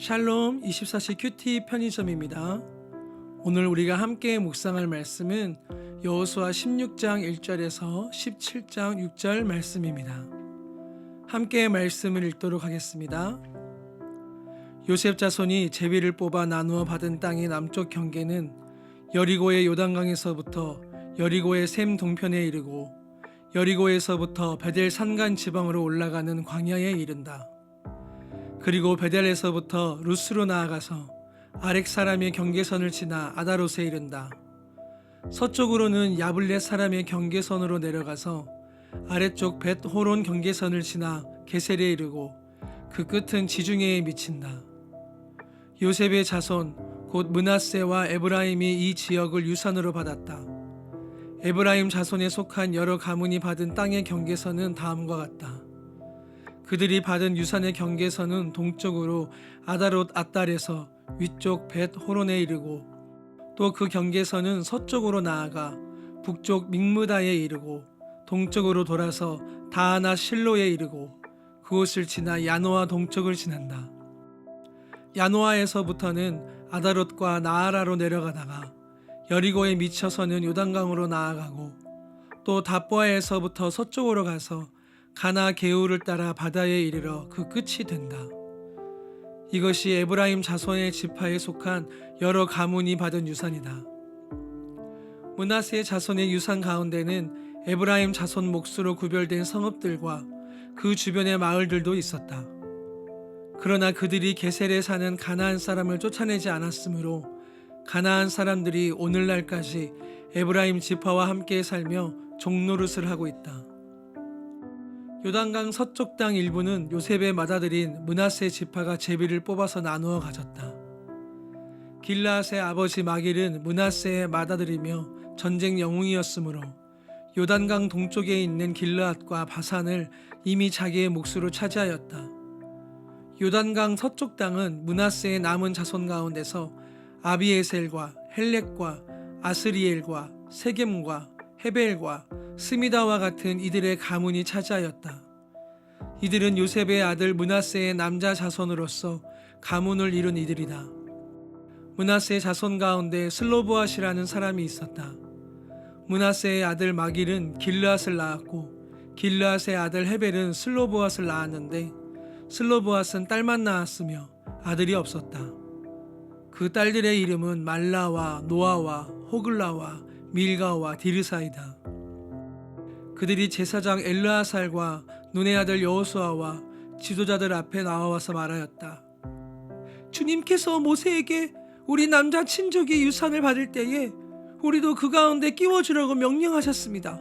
샬롬 24시 큐티 편의점입니다. 오늘 우리가 함께 묵상할 말씀은 여호수아 16장 1절에서 17장 6절 말씀입니다. 함께 말씀을 읽도록 하겠습니다. 요셉 자손이 제비를 뽑아 나누어 받은 땅의 남쪽 경계는 여리고의 요단강에서부터 여리고의 샘 동편에 이르고 여리고에서부터 베델 산간 지방으로 올라가는 광야에 이른다. 그리고 베델에서부터 루스로 나아가서 아렉 사람의 경계선을 지나 아다롯에 이른다. 서쪽으로는 야블렛 사람의 경계선으로 내려가서 아래쪽 벳 호론 경계선을 지나 게셀에 이르고 그 끝은 지중해에 미친다. 요셉의 자손 곧 문하세와 에브라임이 이 지역을 유산으로 받았다. 에브라임 자손에 속한 여러 가문이 받은 땅의 경계선은 다음과 같다. 그들이 받은 유산의 경계선은 동쪽으로 아다롯 아달에서 위쪽 벳 호론에 이르고 또 그 경계선은 서쪽으로 나아가 북쪽 믹무다에 이르고 동쪽으로 돌아서 다하나 실로에 이르고 그곳을 지나 야노아 동쪽을 지난다. 야노아에서부터는 아다롯과 나아라로 내려가다가 여리고에 미쳐서는 요단강으로 나아가고 또 다보아에서부터 서쪽으로 가서 가나 게우를 따라 바다에 이르러 그 끝이 된다. 이것이 에브라임 자손의 지파에 속한 여러 가문이 받은 유산이다. 문하세 자손의 유산 가운데는 에브라임 자손 몫으로 구별된 성읍들과 그 주변의 마을들도 있었다. 그러나 그들이 게셀에 사는 가나안 사람을 쫓아내지 않았으므로 가나안 사람들이 오늘날까지 에브라임 지파와 함께 살며 종노릇을 하고 있다. 요단강 서쪽 땅 일부는 요셉의 맏아들인 문하세 지파가 제비를 뽑아서 나누어 가졌다. 길라앗의 아버지 마길은 문하세의 맏아들이며 전쟁 영웅이었으므로 요단강 동쪽에 있는 길르앗과 바산을 이미 자기의 몫으로 차지하였다. 요단강 서쪽 땅은 문하세의 남은 자손 가운데서 아비에셀과 헬렉과 아스리엘과 세겜과 헤벨과 스미다와 같은 이들의 가문이 차지하였다. 이들은 요셉의 아들 문하세의 남자 자손으로서 가문을 이룬 이들이다. 문하세의 자손 가운데 슬로보앗이라는 사람이 있었다. 문하세의 아들 마길은 길르앗을 낳았고 길르앗의 아들 헤벨은 슬로보앗을 낳았는데 슬로보앗은 딸만 낳았으며 아들이 없었다. 그 딸들의 이름은 말라와 노아와 호글라와 밀가와 디르사이다. 그들이 제사장 엘르아살과 눈의 아들 여호수아와 지도자들 앞에 나와서 말하였다. 주님께서 모세에게 우리 남자 친족이 유산을 받을 때에 우리도 그 가운데 끼워 주라고 명령하셨습니다.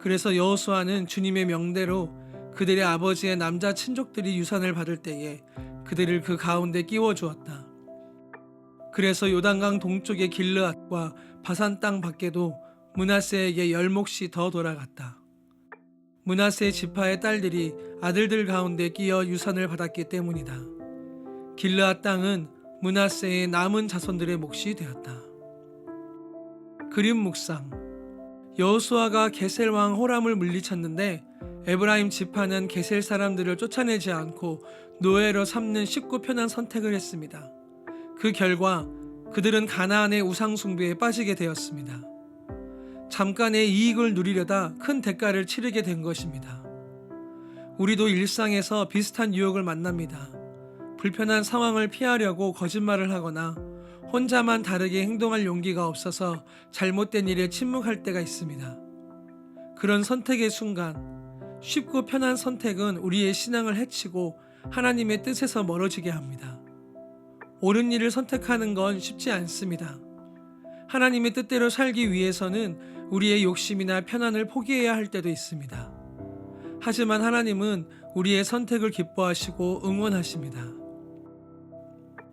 그래서 여호수아는 주님의 명대로 그들의 아버지의 남자 친족들이 유산을 받을 때에 그들을 그 가운데 끼워 주었다. 그래서 요단강 동쪽의 길르앗과 바산 땅 밖에도 문하세에게 열 몫이 더 돌아갔다. 문하세 지파의 딸들이 아들들 가운데 끼어 유산을 받았기 때문이다. 길르앗 땅은 문하세의 남은 자손들의 몫이 되었다. 그림 묵상 여호수아가 게셀 왕 호람을 물리쳤는데 에브라임 지파는 게셀 사람들을 쫓아내지 않고 노예로 삼는 쉽고 편한 선택을 했습니다. 그 결과 그들은 가나안의 우상 숭배에 빠지게 되었습니다. 잠깐의 이익을 누리려다 큰 대가를 치르게 된 것입니다. 우리도 일상에서 비슷한 유혹을 만납니다. 불편한 상황을 피하려고 거짓말을 하거나 혼자만 다르게 행동할 용기가 없어서 잘못된 일에 침묵할 때가 있습니다. 그런 선택의 순간 쉽고 편한 선택은 우리의 신앙을 해치고 하나님의 뜻에서 멀어지게 합니다. 옳은 일을 선택하는 건 쉽지 않습니다. 하나님의 뜻대로 살기 위해서는 우리의 욕심이나 편안을 포기해야 할 때도 있습니다. 하지만 하나님은 우리의 선택을 기뻐하시고 응원하십니다.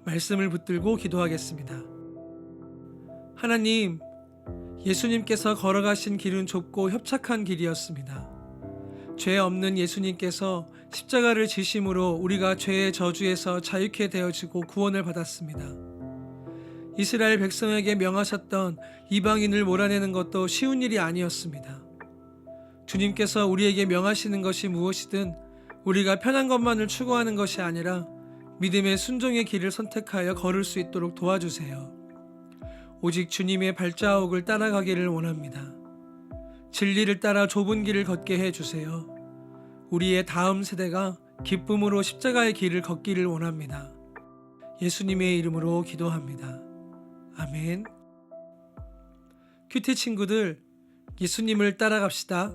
말씀을 붙들고 기도하겠습니다. 하나님, 예수님께서 걸어가신 길은 좁고 협착한 길이었습니다. 죄 없는 예수님께서 십자가를 지심으로 우리가 죄의 저주에서 자유케 되어지고 구원을 받았습니다. 이스라엘 백성에게 명하셨던 이방인을 몰아내는 것도 쉬운 일이 아니었습니다. 주님께서 우리에게 명하시는 것이 무엇이든 우리가 편한 것만을 추구하는 것이 아니라 믿음의 순종의 길을 선택하여 걸을 수 있도록 도와주세요. 오직 주님의 발자국을 따라가기를 원합니다. 진리를 따라 좁은 길을 걷게 해 주세요. 우리의 다음 세대가 기쁨으로 십자가의 길을 걷기를 원합니다. 예수님의 이름으로 기도합니다. 아멘. 큐티 친구들, 예수님을 따라갑시다.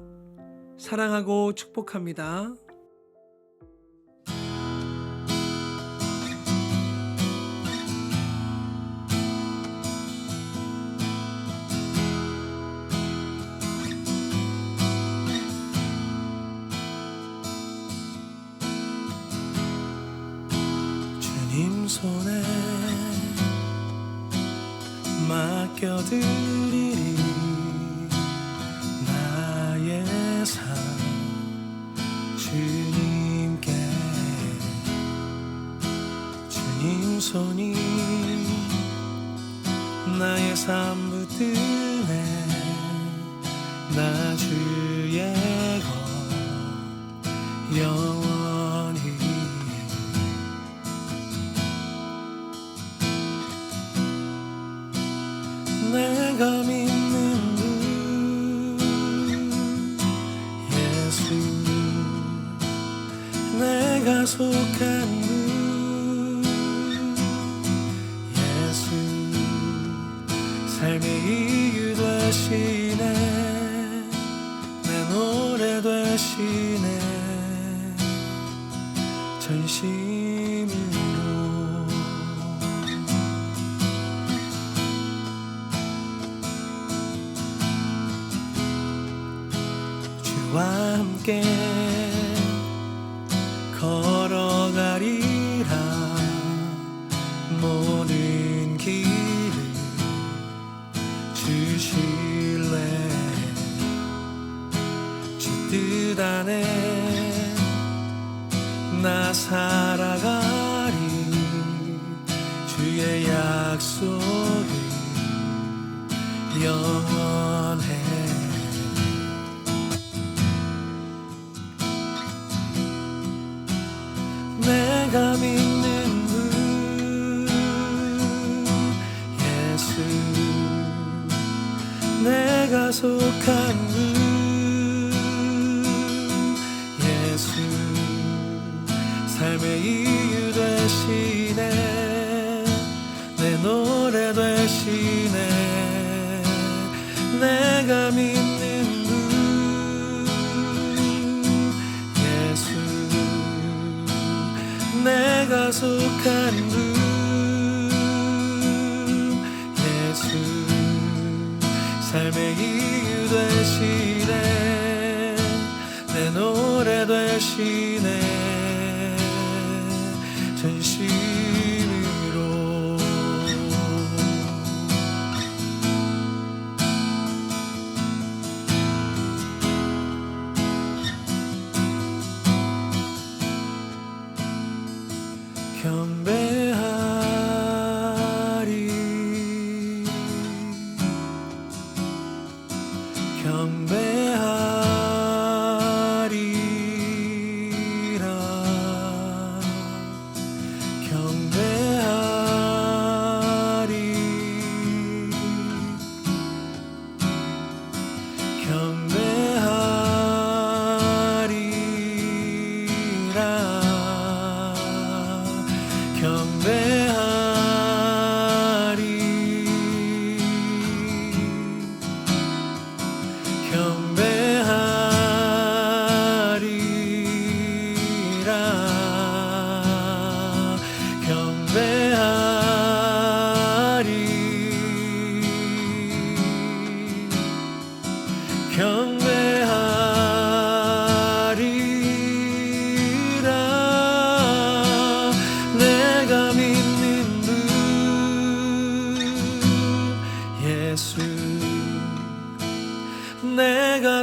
사랑하고 축복합니다. 손에 맡겨드리리 나의 삶. 주님께 주님 손이 나의 삶 붙드네. 나주 내가 속한 분 예수 삶의 이유 되시네. 내 노래 되시네. 전심으로. 주와 함께 뜻 안에 나 살아가리 주의 약속은 영원해. 내가 믿 되시네. 내가 믿는 분 예수. 내가 속한 분 예수. 삶의 이유 되시네. 내 노래 되시네. 전심 경배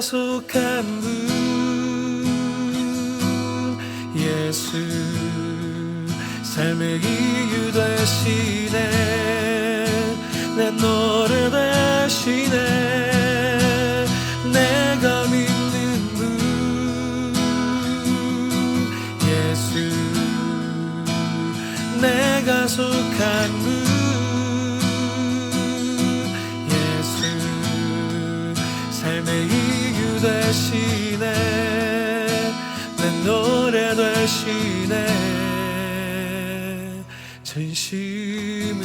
속한 분 예수 삶의 이유 되시네. 내 노래 되시네 노래 되시네 전심으로